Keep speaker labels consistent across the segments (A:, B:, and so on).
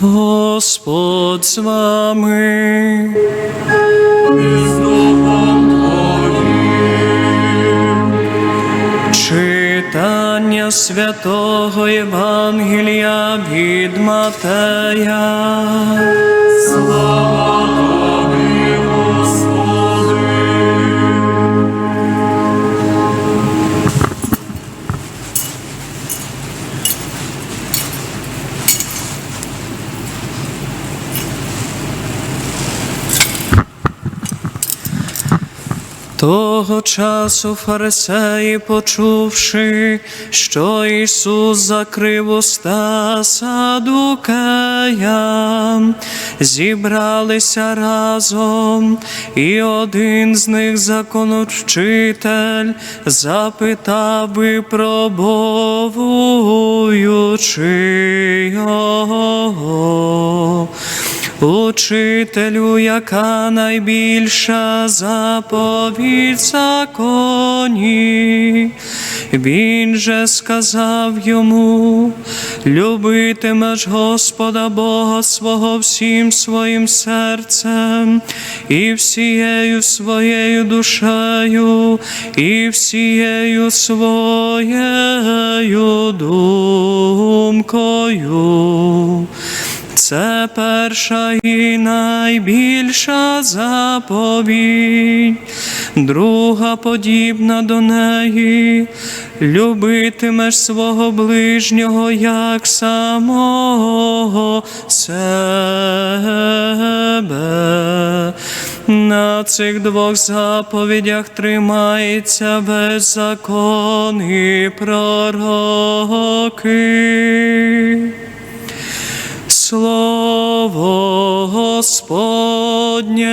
A: Господь з вами. Читання святого Євангелія від Матея. Того часу фарисеї, почувши, що Ісус закрив уста садукеям, зібралися разом, і один з них, законовчитель, запитав випробовуючи його. Учителю, яка найбільша заповідь законі. Він же сказав йому: любитимеш Господа Бога свого всім своїм серцем, і всією своєю душею, і всією своєю думкою. Це перша і найбільша заповідь, друга подібна до неї, любитимеш свого ближнього як самого себе. На цих двох заповідях тримається весь закон і пророки. Слово Господнє.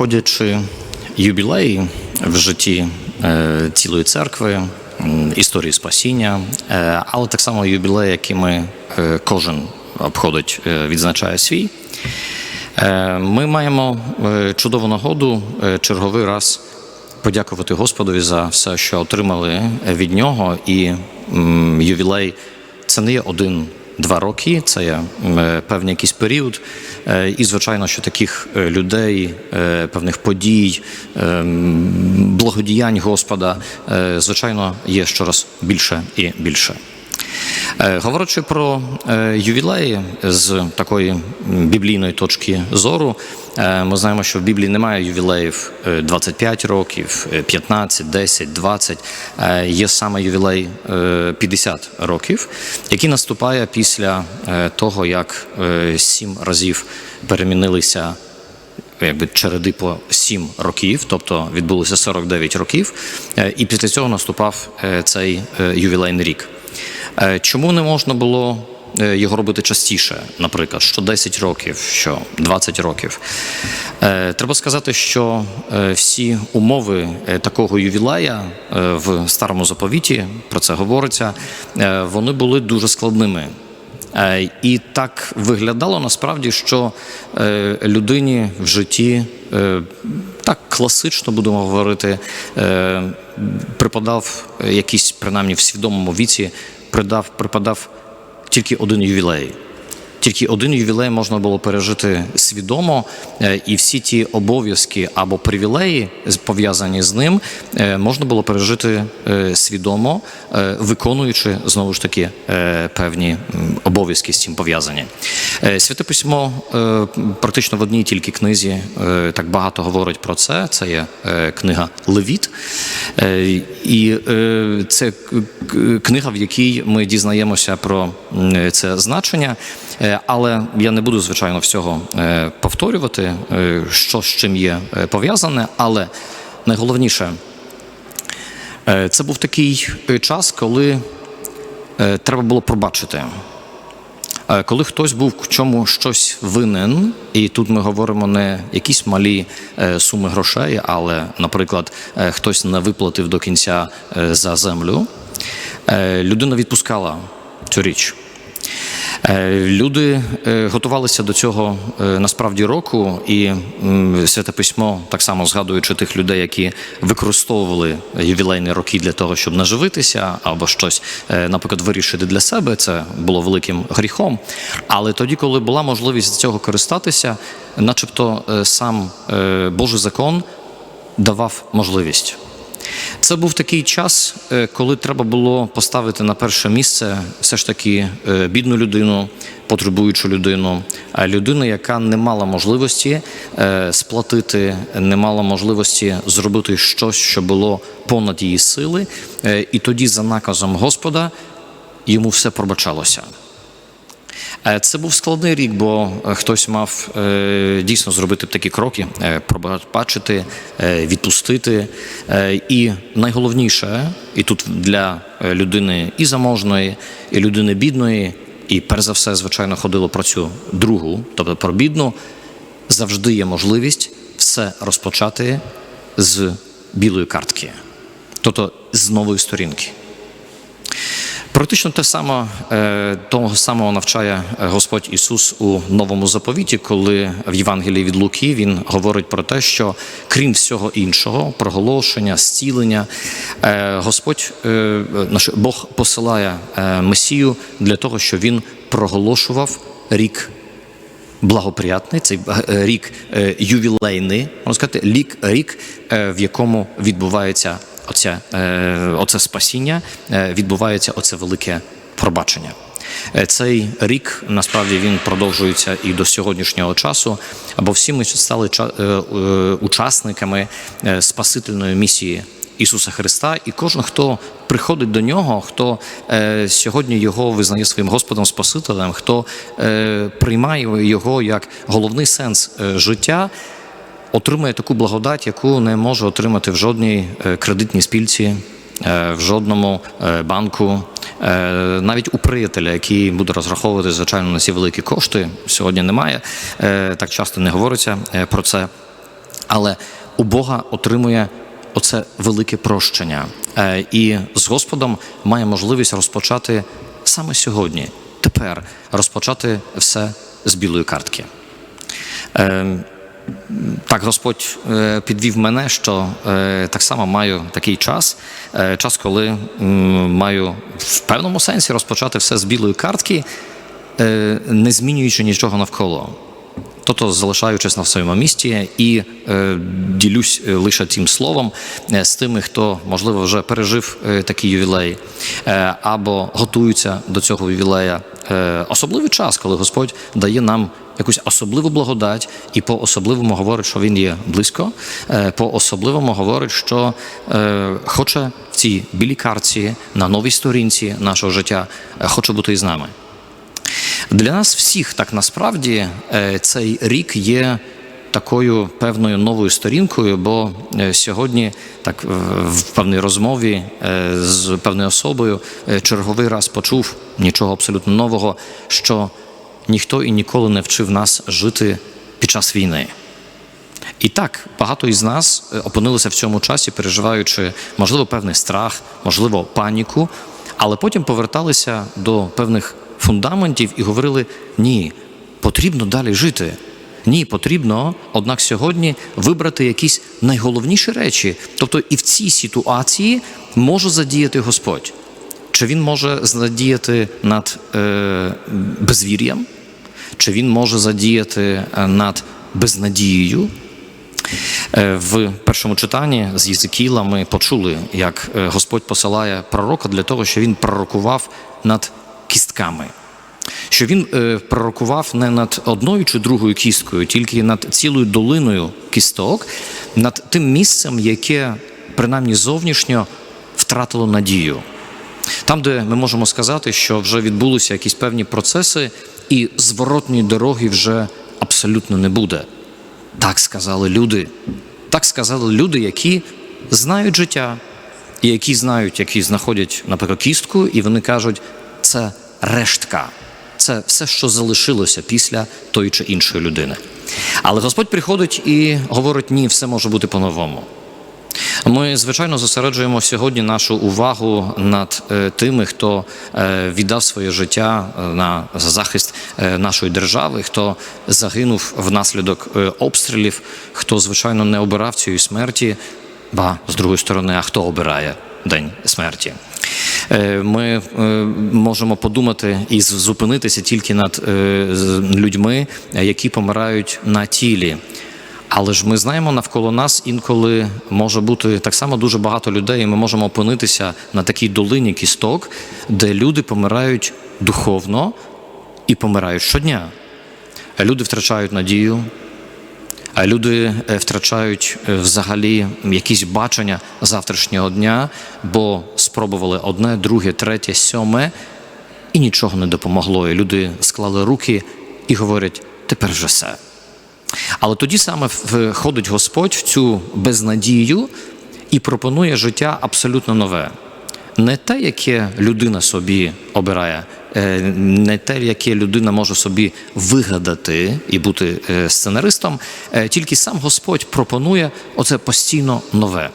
B: Обходячи юбілеї в житті е, цілої церкви, історії спасіння, е, але так само юбілеї, якими е, кожен обходить, відзначає свій. Ми маємо чудову нагоду черговий раз подякувати Господові за все, що отримали від нього, і ювілей це не є один. Два роки це є певний якийсь період, і звичайно, що таких людей, певних подій, благодіянь Господа, звичайно, є щораз більше і більше. Говорячи про ювілеї з такої біблійної точки зору, ми знаємо, що в Біблії немає ювілеїв е, 25 років, е, 15, 10, 20. Е, Є саме ювілей е, 50 років, який наступає після е, того, як е, сім разів перемінилися якби череди по 7 років, тобто відбулося 49 років, е, і після цього наступав е, цей е, ювілейний рік. Е, Чому не можна було е, його робити частіше, наприклад, що 10 років, що 20 років? Е, Треба сказати, що е, всі умови е, такого ювілея е, в старому заповіті про це говориться, е, вони були дуже складними. Е, І так виглядало насправді, що е, людині в житті е, так класично будемо говорити, е, припадав якийсь, принаймні в свідомому віці, припадав тільки один ювілей. Тільки один ювілей можна було пережити свідомо, е, і всі ті обов'язки або привілеї, пов'язані з ним, е, можна було пережити е, свідомо, виконуючи знову ж таки певні обов'язки з цим пов'язані. Святе письмо практично в одній тільки книзі так багато говорить про це. Це є книга Левіт. І це книга, в якій ми дізнаємося про це значення. Е, Але я не буду, звичайно, всього е, повторювати, е, що з чим є пов'язане. Але найголовніше, це був такий час, коли треба було пробачити. Коли хтось був в чому щось винен, і тут ми говоримо не якісь малі суми грошей, але, наприклад, хтось не виплатив до кінця за землю, людина відпускала цю річ. Е, Люди е, готувалися до цього е, насправді року, і святе письмо, так само згадуючи тих людей, які використовували ювілейні роки для того, щоб наживитися або щось, наприклад, вирішити для себе, це було великим гріхом. Але тоді, коли була можливість цього користатися, начебто сам Божий закон давав можливість. Це був такий час, е, коли треба було поставити на перше місце все ж таки е, бідну людину, потребуючу людину, а людину, яка не мала можливості е, сплатити, не мала можливості зробити щось, що було понад її сили, і тоді, за наказом Господа, йому все пробачалося. Е, Це був складний рік, бо е, хтось мав е, дійсно зробити такі кроки, пробачити, відпустити. І найголовніше, і тут для людини і заможної, і людини бідної, і перш за все, звичайно, ходило про цю другу, тобто про бідну, завжди є можливість все розпочати з білої картки, тобто з нової сторінки. Практично те саме е, того самого навчає е, Господь Ісус у новому заповіті, коли в Євангелії від Луки він говорить про те, що крім всього іншого, проголошення, зцілення, е, Господь наш Бог посилає Месію для того, щоб він проголошував рік благоприятний, цей е, рік е, ювілейний, можна сказати, рік, рік е, в якому відбувається оце, оце спасіння, відбувається оце велике пробачення. Цей рік насправді він продовжується і до сьогоднішнього часу, або всі ми стали ча- учасниками спасительної місії Ісуса Христа, і кожен, хто приходить до нього, хто е, сьогодні його визнає своїм Господом Спасителем, хто е, приймає його як головний сенс е, життя, отримує таку благодать, яку не може отримати в жодній е, кредитній спільці, е, в жодному е, банку. Навіть у приятеля, який буде розраховувати, звичайно, на ці великі кошти, сьогодні немає. Так часто не говориться про це. Але у Бога отримує оце велике прощення. Е, І з Господом має можливість розпочати саме сьогодні, тепер розпочати все з білої картки. Е, Так, Господь е, підвів мене, що так само маю такий час, час, коли маю в певному сенсі розпочати все з білої картки, не змінюючи нічого навколо. Тобто залишаючись на своєму місці і е, ділюсь е, лише тим словом е, з тими, хто можливо вже пережив е, такий ювілей е, або готуються до цього ювілея. Е, особливий час, коли Господь дає нам якусь особливу благодать і по особливому говорить, що він є близько, по особливому говорить, що хоче в цій білій карці на новій сторінці нашого життя, хоче бути із нами. Для нас всіх так насправді е, цей рік є такою певною новою сторінкою, бо е, сьогодні, так в- певній розмові е, з певною особою, черговий раз почув нічого абсолютно нового, що ніхто і ніколи не вчив нас жити під час війни. І так, багато із нас опинилися в цьому часі, переживаючи, можливо, певний страх, можливо, паніку, але потім поверталися до певних фундаментів і говорили: ні, потрібно далі жити. Ні, потрібно, однак сьогодні вибрати якісь найголовніші речі. Тобто і в цій ситуації може задіяти Господь. Чи він може задіяти над е, безвір'ям? чи він може задіяти е, над безнадією. Е, В першому читанні з Єзекіла ми почули, як е, Господь посилає пророка для того, щоб він пророкував над кістками. Що він е, пророкував не над одною чи другою кісткою, тільки над цілою долиною кісток, над тим місцем, яке принаймні зовнішньо втратило надію. Там, де ми можемо сказати, що вже відбулися якісь певні процеси, і зворотньої дороги вже абсолютно не буде. Так сказали люди. Так сказали люди, які знають життя, і які знають, які знаходять, наприклад, кістку, і вони кажуть, це рештка, це все, що залишилося після тої чи іншої людини. Але Господь приходить і говорить: ні, все може бути по-новому. Ми, звичайно, зосереджуємо сьогодні нашу увагу над е, тими, хто е, віддав своє життя е, на захист нашої держави, хто загинув внаслідок обстрілів, хто, звичайно, не обирав цієї смерті, ба з другої сторони, а хто обирає день смерті. Е, Ми е, можемо подумати і зупинитися тільки над е, людьми, які помирають на тілі. Але ж ми знаємо навколо нас інколи може бути так само дуже багато людей, і ми можемо опинитися на такій долині кісток, де люди помирають духовно і помирають щодня. Люди втрачають надію, люди е, втрачають е, взагалі якісь бачення завтрашнього дня, бо спробували одне, друге, третє, сьоме, і нічого не допомогло. І люди склали руки і говорять: тепер вже все. Але тоді саме входить Господь в цю безнадію і пропонує життя абсолютно нове. Не те, яке людина собі обирає, е, не те, яке людина може собі вигадати і бути е, сценаристом, е, тільки сам Господь пропонує оце постійно нове.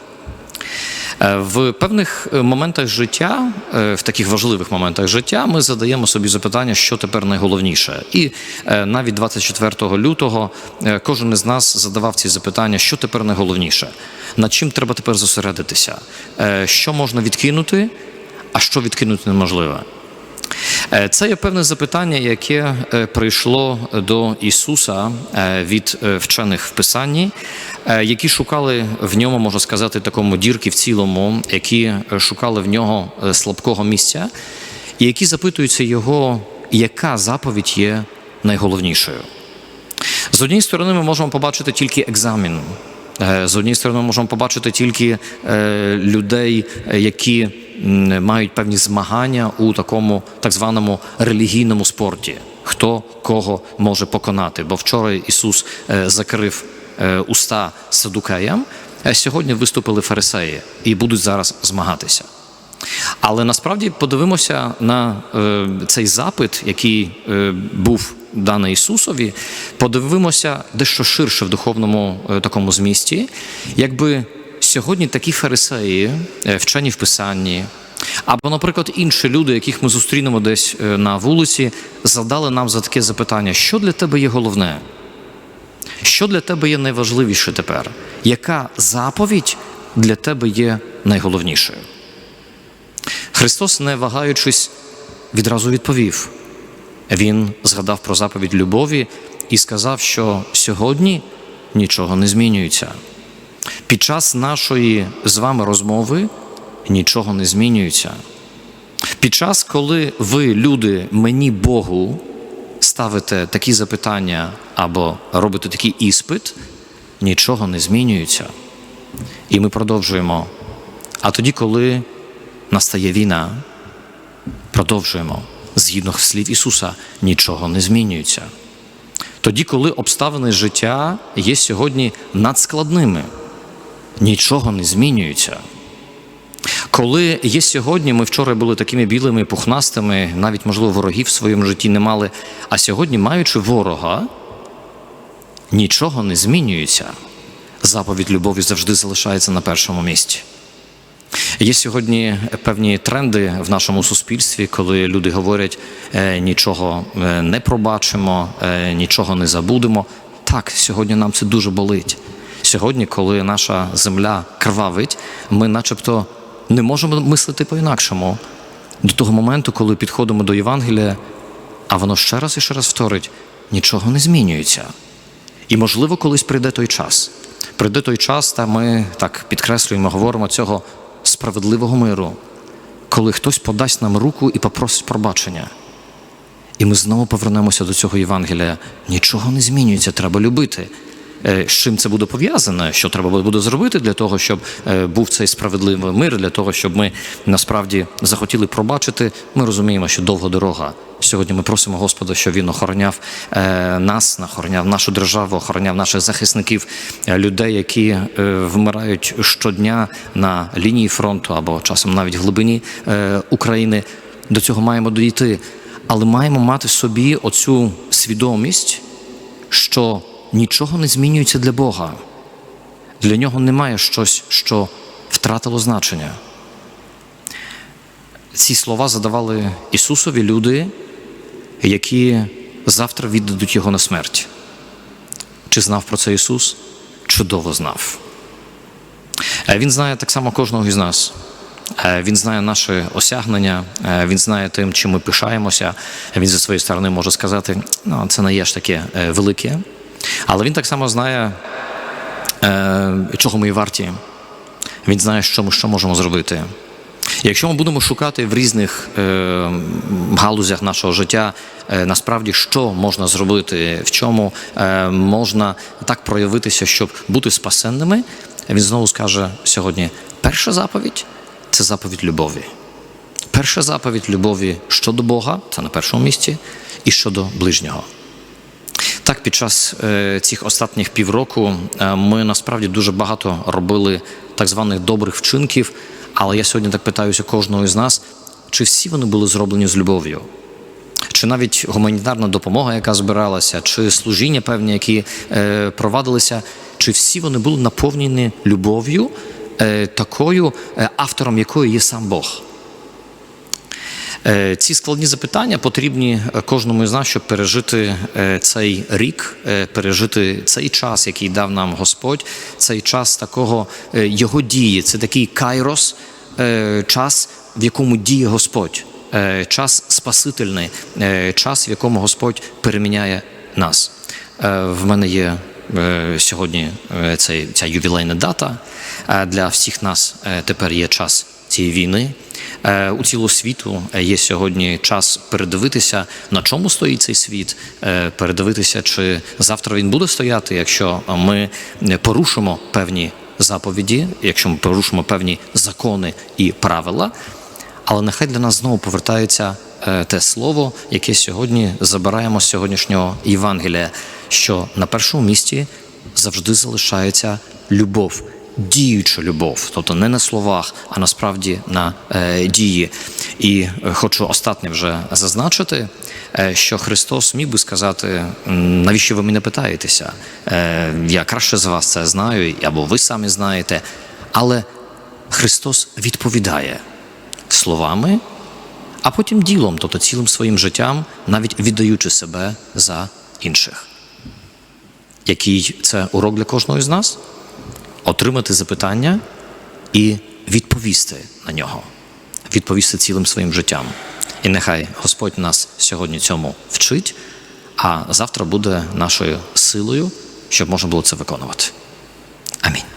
B: Е, В певних е, моментах життя, е, в таких важливих моментах життя, ми задаємо собі запитання, що тепер найголовніше. І навіть 24 лютого кожен із нас задавав ці запитання, що тепер найголовніше, над чим треба тепер зосередитися, що можна відкинути, а що відкинути неможливо. Е, Це є певне запитання, яке е, прийшло до Ісуса е, від вчених в Писанні, які шукали в ньому, можна сказати, такому дірки в цілому, які шукали в нього слабкого місця, і які запитуються його, яка заповідь є найголовнішою. З однієї сторони, ми можемо побачити тільки екзамен. Е, З однієї сторони, ми можемо побачити тільки е, людей, які мають певні змагання у такому так званому релігійному спорті. Хто кого може поконати? Бо вчора Ісус е, закрив уста садукеям, а сьогодні виступили фарисеї і будуть зараз змагатися. Але насправді подивимося на е, цей запит, який е, був даний Ісусові, подивимося дещо ширше в духовному е, такому змісті, якби сьогодні такі фарисеї, е, вчені в Писанні, або, наприклад, інші люди, яких ми зустрінемо десь е, на вулиці, задали нам за таке запитання: що для тебе є головне? Що для тебе є найважливіше тепер? Яка заповідь для тебе є найголовнішою? Христос, не вагаючись, відразу відповів. Він згадав про заповідь любові і сказав, що сьогодні нічого не змінюється. Під час нашої з вами розмови нічого не змінюється. Під час, коли ви, люди, мені Богу ставите такі запитання або робите такий іспит, нічого не змінюється. І ми продовжуємо. А тоді, коли настає війна, продовжуємо. Згідно слів Ісуса, нічого не змінюється. Тоді, коли обставини життя є сьогодні надскладними, нічого не змінюється. Коли є сьогодні, ми вчора були такими білими, пухнастими, навіть, можливо, ворогів в своєму житті не мали, а сьогодні, маючи ворога, нічого не змінюється. Заповідь любові завжди залишається на першому місці. Є сьогодні певні тренди в нашому суспільстві, коли люди говорять, «Е, нічого е, не пробачимо, е, нічого не забудемо. Так, сьогодні нам це дуже болить. Сьогодні, коли наша земля кровавить, ми начебто не можемо мислити по-інакшому. До того моменту, коли підходимо до Євангелія, а воно ще раз і ще раз вторить: нічого не змінюється. І, можливо, колись прийде той час. Прийде той час, та ми так підкреслюємо, говоримо цього справедливого миру, коли хтось подасть нам руку і попросить пробачення. І ми знову повернемося до цього Євангелія. Нічого не змінюється, треба любити. Е, З чим це буде пов'язане? Що треба буде зробити для того, щоб е, був цей справедливий мир, для того, щоб ми насправді захотіли пробачити? Ми розуміємо, що довга дорога. Сьогодні ми просимо Господа, щоб він охороняв е, нас, охороняв нашу державу, охороняв наших захисників, людей, які вмирають щодня на лінії фронту або часом навіть в глибині України. До цього маємо дійти. Але маємо мати собі оцю свідомість, що нічого не змінюється для Бога. Для нього немає щось, що втратило значення. Ці слова задавали Ісусові люди, які завтра віддадуть Його на смерть. Чи знав про це Ісус? Чудово знав. Е, Він знає так само кожного із нас. Е, Він знає наше осягнення, е, він знає тим, чим ми пишаємося. Він зі своєї сторони може сказати, ну, це не є ж таке велике. Але він так само знає, е, чого ми варті. Він знає, що ми що можемо зробити. Якщо ми будемо шукати в різних е, галузях нашого життя, е, насправді що можна зробити, в чому е, можна так проявитися, щоб бути спасенними, він знову скаже сьогодні: перша заповідь це заповідь любові. Перша заповідь любові щодо Бога, це на першому місці, і щодо ближнього. Так, під час е, цих останніх півроку е, ми насправді дуже багато робили так званих добрих вчинків. Але я сьогодні так питаюся кожного з нас, чи всі вони були зроблені з любов'ю? Чи навіть гуманітарна допомога, яка збиралася, чи служіння певні, які е, провадилися, чи всі вони були наповнені любов'ю, е, такою, е, автором якої є сам Бог? Е, Ці складні запитання потрібні е, кожному з нас, щоб пережити е, цей рік, пережити цей час, який дав нам Господь, цей час такого його дії. Це такий кайрос, час, в якому діє Господь, час спасительний, час, в якому Господь переміняє нас. В мене є сьогодні ця ювілейна дата. Для всіх нас тепер є час цієї війни. Е, У цілого світу є сьогодні час передивитися, на чому стоїть цей світ, е, передивитися, чи завтра він буде стояти, якщо ми порушимо певні заповіді, якщо ми порушимо певні закони і правила. Але нехай для нас знову повертається е, те слово, яке сьогодні забираємо з сьогоднішнього Євангелія, що на першому місці завжди залишається любов, діюча любов, тобто не на словах, а насправді на е, дії. І е, хочу останнє вже зазначити, е, що Христос міг би сказати, навіщо ви мене питаєтеся? Е, я краще за вас це знаю, або ви самі знаєте. Але Христос відповідає словами, а потім ділом, тобто цілим своїм життям, навіть віддаючи себе за інших. Який це урок для кожного з нас? Отримати запитання і відповісти на нього, відповісти цілим своїм життям. І нехай Господь нас сьогодні цьому вчить, а завтра буде нашою силою, щоб можна було це виконувати. Амінь.